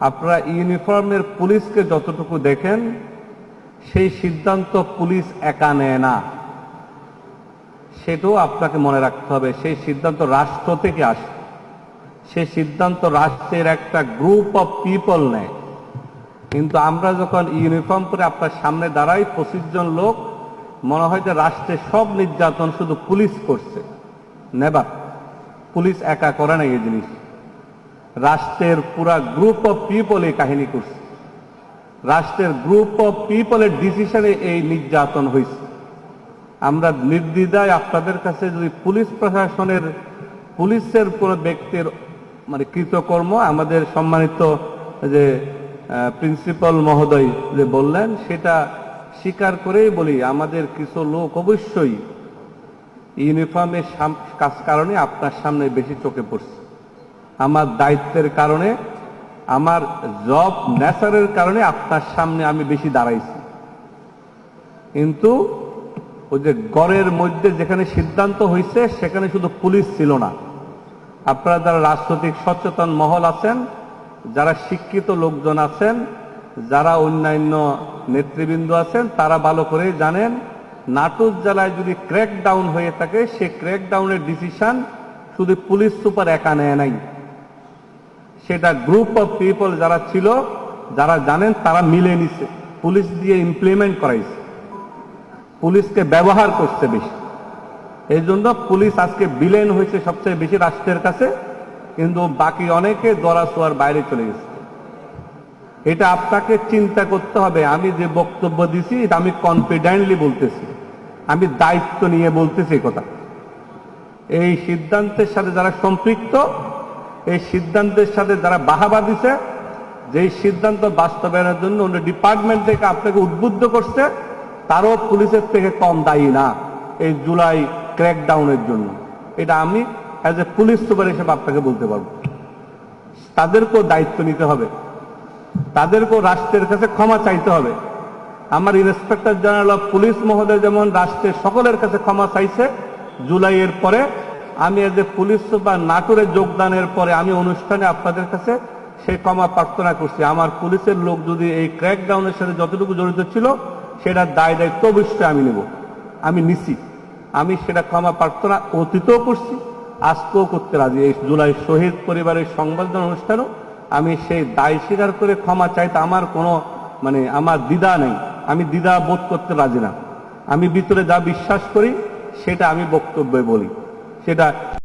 আপনারা ইউনিফর্মের পুলিশকে যতটুকু দেখেন, সেই সিদ্ধান্ত পুলিশ একা নেয় না। সেটাও আপনাকে মনে রাখতে হবে, সেই সিদ্ধান্ত রাষ্ট্র থেকে আসে। সেই সিদ্ধান্ত রাষ্ট্রের একটা গ্রুপ অফ পিপল নেয়। কিন্তু আমরা যখন ইউনিফর্ম পরে আপনার সামনে দাঁড়াই, পঁচিশ জন লোক, মনে হয় যে রাষ্ট্রের সব নির্যাতন শুধু পুলিশ করছে। নেবার। পুলিশ একা করে না এই জিনিস। রাষ্ট্রের পুরা গ্রুপ অফ পিপল এই কাহিনী করছে। রাষ্ট্রের গ্রুপ অফ পিপলের ডিসিশনে এই নির্যাতন হয়েছে। আমরা নির্দ্বিধায় আপনাদের কাছে যদি পুলিশ প্রশাসনের, পুলিশের কোন ব্যক্তির মানে কৃতকর্ম, আমাদের সম্মানিত যে প্রিন্সিপাল মহোদয় যে বললেন, সেটা স্বীকার করেই বলি, আমাদের কিছু লোক অবশ্যই ইউনিফর্মের কাজ কারণে আপনার সামনে বেশি চোখে পড়ছে। আমার দায়িত্বের কারণে, আমার জব নেচারের কারণে আপনার সামনে আমি বেশি দাঁড়াইছি। কিন্তু ওই যে গড়ের মধ্যে যেখানে সিদ্ধান্ত হয়েছে সেখানে শুধু পুলিশ ছিল না। আপনারা যারা রাজনৈতিক সচেতন মহল আছেন, যারা শিক্ষিত লোকজন আছেন, যারা অন্যান্য নেতৃবৃন্দ আছেন, তারা ভালো করে জানেন নাটক জেলায় যদি ক্র্যাক ডাউন হয়ে থাকে সে ক্র্যাক ডাউনের ডিসিশন শুধু পুলিশ সুপার একা নেয় নাই। সেটা গ্রুপ অফ পিপল যারা ছিল, যারা জানেন তারা মিলে নিছে। পুলিশ দিয়ে ইমপ্লিমেন্ট করাইছে। পুলিশকে ব্যবহার করছে বেশি। এই জন্য পুলিশ আজকে বিলেন হয়েছে সবচেয়ে বেশি রাষ্ট্রের কাছে, কিন্তু বাকি অনেকে দরা ছোঁয়ার বাইরে চলে গেছে। এটা আপনাকে চিন্তা করতে হবে। আমি যে বক্তব্য দিছি, এটা আমি কনফিডেন্টলি বলতেছি। আমি দায়িত্ব নিয়ে বলতেছি কথা। এই সিদ্ধান্তের সাথে যারা সম্পৃক্ত এই সিদ্ধান্তের সাথে যারা বাহাবা দিছে, যেই সিদ্ধান্ত বাস্তবায়নের জন্য অন্য ডিপার্টমেন্ট থেকে আপনাকে উদ্বুদ্ধ করছে, তারও পুলিশের থেকে কম দায়ী না এই জুলাই ক্র্যাকডাউনের জন্য। এটা আমি অ্যাজ এ পুলিশ সুপার হিসেবে আপনাকে বলতে পারব। তাদেরকেও দায়িত্ব নিতে হবে। তাদেরকেও রাষ্ট্রের কাছে ক্ষমা চাইতে হবে। আমার ইন্সপেক্টর জেনারেল অফ পুলিশ মহোদয় যেমন রাষ্ট্রের সকলের কাছে ক্ষমা চাইছে, জুলাইয়ের পরে আমি এজ এ পুলিশ সুপার নাটোরে যোগদানের পরে আমি অনুষ্ঠানে আপনাদের কাছে সেই ক্ষমা প্রার্থনা করছি। আমার পুলিশের লোক যদি এই ক্র্যাকডাউনের সাথে যতটুকু জড়িত ছিল সেটার দায় দায়িত্ব অবশ্যই আমি নেব। আমি নিছি আমি সেটা ক্ষমা প্রার্থনা অতীতও করছি, আজকেও করতে রাজি। এই জুলাই শহীদ পরিবারের সংবর্ধনা অনুষ্ঠানও আমি সেই দায় স্বীকার করে ক্ষমা চাইতে আমার কোনো মানে আমার দ্বিধা নেই। আমি দ্বিধা বোধ করতে রাজি না। আমি ভিতরে যা বিশ্বাস করি, সেটা আমি বক্তব্যে বলি। সেটা